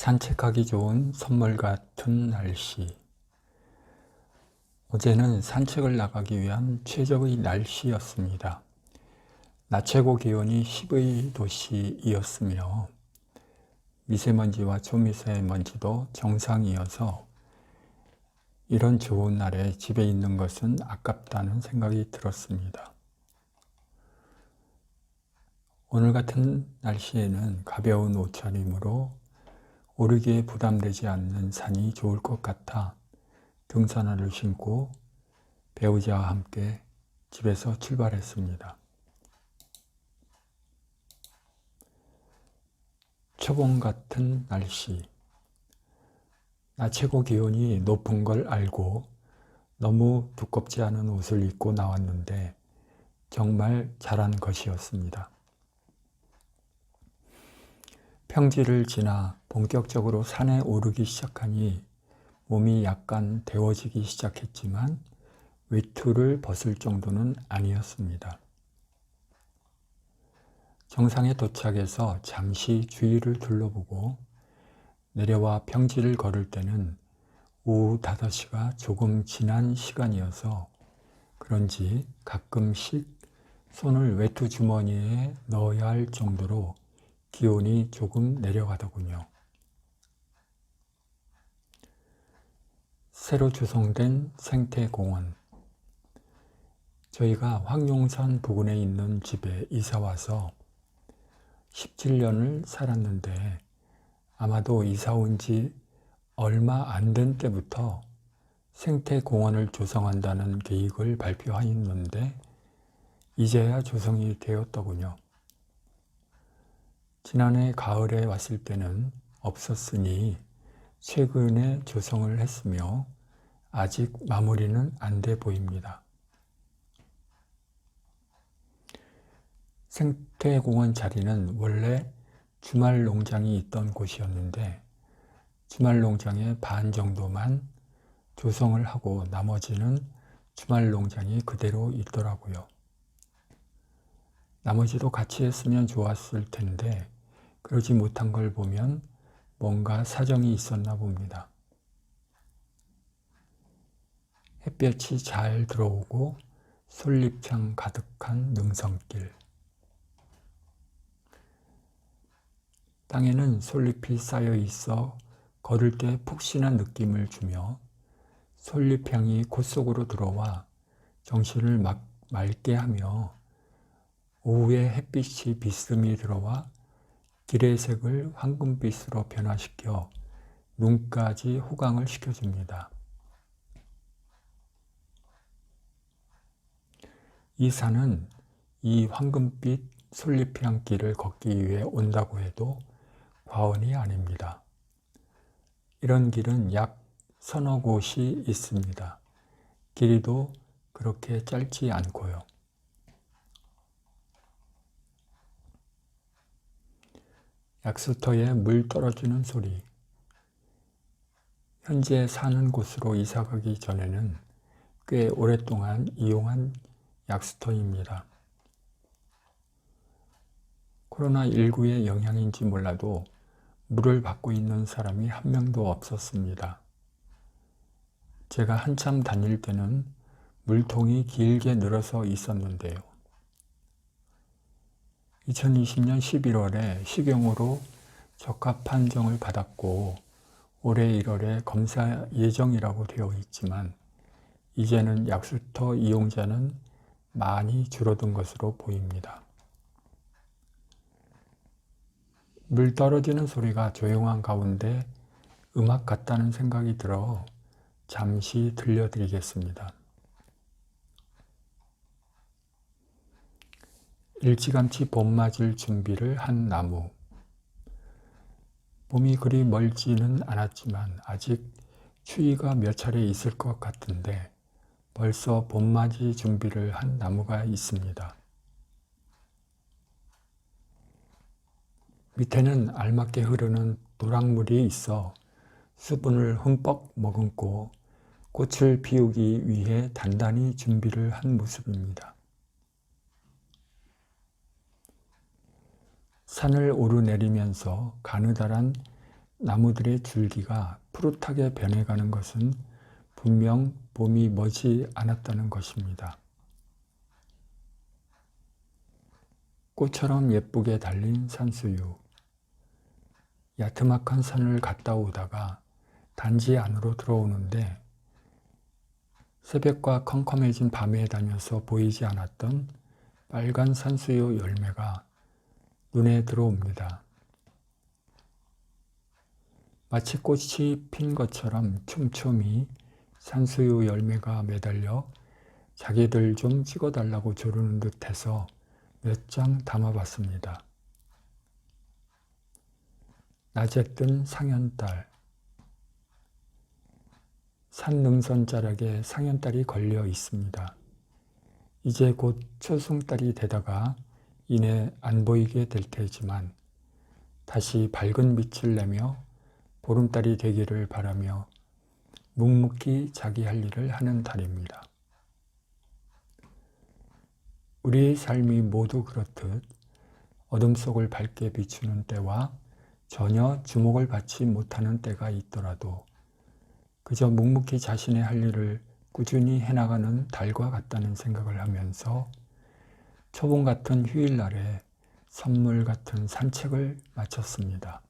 산책하기 좋은 선물 같은 날씨. 어제는 산책을 나가기 위한 최적의 날씨였습니다. 낮 최고 기온이 12도씨이었으며 미세먼지와 초미세먼지도 정상이어서 이런 좋은 날에 집에 있는 것은 아깝다는 생각이 들었습니다. 오늘 같은 날씨에는 가벼운 옷차림으로 오르기에 부담되지 않는 산이 좋을 것 같아 등산화를 신고 배우자와 함께 집에서 출발했습니다. 초봄 같은 날씨. 낮 최고 기온이 높은 걸 알고 너무 두껍지 않은 옷을 입고 나왔는데 정말 잘한 것이었습니다. 평지를 지나 본격적으로 산에 오르기 시작하니 몸이 약간 데워지기 시작했지만 외투를 벗을 정도는 아니었습니다. 정상에 도착해서 잠시 주위를 둘러보고 내려와 평지를 걸을 때는 오후 5시가 조금 지난 시간이어서 그런지 가끔씩 손을 외투 주머니에 넣어야 할 정도로 기온이 조금 내려가더군요. 새로 조성된 생태공원. 저희가 황룡산 부근에 있는 집에 이사 와서 17년을 살았는데 아마도 이사 온 지 얼마 안 된 때부터 생태공원을 조성한다는 계획을 발표하였는데 이제야 조성이 되었더군요. 지난해 가을에 왔을 때는 없었으니 최근에 조성을 했으며 아직 마무리는 안 돼 보입니다. 생태공원 자리는 원래 주말 농장이 있던 곳이었는데 주말 농장의 반 정도만 조성을 하고 나머지는 주말 농장이 그대로 있더라고요. 나머지도 같이 했으면 좋았을 텐데 그러지 못한 걸 보면 뭔가 사정이 있었나 봅니다. 햇볕이 잘 들어오고 솔잎향 가득한 능선길. 땅에는 솔잎이 쌓여 있어 걸을 때 푹신한 느낌을 주며 솔잎향이 콧 속으로 들어와 정신을 막 맑게 하며 오후에 햇빛이 비스듬히 들어와 길의 색을 황금빛으로 변화시켜 눈까지 호강을 시켜줍니다. 이 산은 이 황금빛 솔잎 향 길을 걷기 위해 온다고 해도 과언이 아닙니다. 이런 길은 약 서너 곳이 있습니다. 길이도 그렇게 짧지 않고요. 약수터에 물 떨어지는 소리. 현재 사는 곳으로 이사 가기 전에는 꽤 오랫동안 이용한 약수터입니다. 코로나19의 영향인지 몰라도 물을 받고 있는 사람이 한 명도 없었습니다. 제가 한참 다닐 때는 물통이 길게 늘어서 있었는데요. 2020년 11월에 식용으로 적합 판정을 받았고 올해 1월에 검사 예정이라고 되어 있지만 이제는 약수터 이용자는 많이 줄어든 것으로 보입니다. 물 떨어지는 소리가 조용한 가운데 음악 같다는 생각이 들어 잠시 들려드리겠습니다. 일찌감치 봄 맞을 준비를 한 나무. 봄이 그리 멀지는 않았지만 아직 추위가 몇 차례 있을 것 같은데 벌써 봄맞이 준비를 한 나무가 있습니다. 밑에는 알맞게 흐르는 노랑물이 있어 수분을 흠뻑 머금고 꽃을 피우기 위해 단단히 준비를 한 모습입니다. 산을 오르내리면서 가느다란 나무들의 줄기가 푸릇하게 변해가는 것은 분명 봄이 머지 않았다는 것입니다. 꽃처럼 예쁘게 달린 산수유. 야트막한 산을 갔다 오다가 단지 안으로 들어오는데 새벽과 컴컴해진 밤에 다녀서 보이지 않았던 빨간 산수유 열매가 눈에 들어옵니다. 마치 꽃이 핀 것처럼 촘촘히 산수유 열매가 매달려 자기들 좀 찍어달라고 조르는 듯해서 몇 장 담아봤습니다. 낮에 뜬 상현달 산 능선 자락에 상현달이 걸려 있습니다. 이제 곧 초승달이 되다가 이내 안 보이게 될 테지만 다시 밝은 빛을 내며 보름달이 되기를 바라며 묵묵히 자기 할 일을 하는 달입니다. 우리의 삶이 모두 그렇듯 어둠 속을 밝게 비추는 때와 전혀 주목을 받지 못하는 때가 있더라도 그저 묵묵히 자신의 할 일을 꾸준히 해나가는 달과 같다는 생각을 하면서 초봉 같은 휴일날에 선물 같은 산책을 마쳤습니다.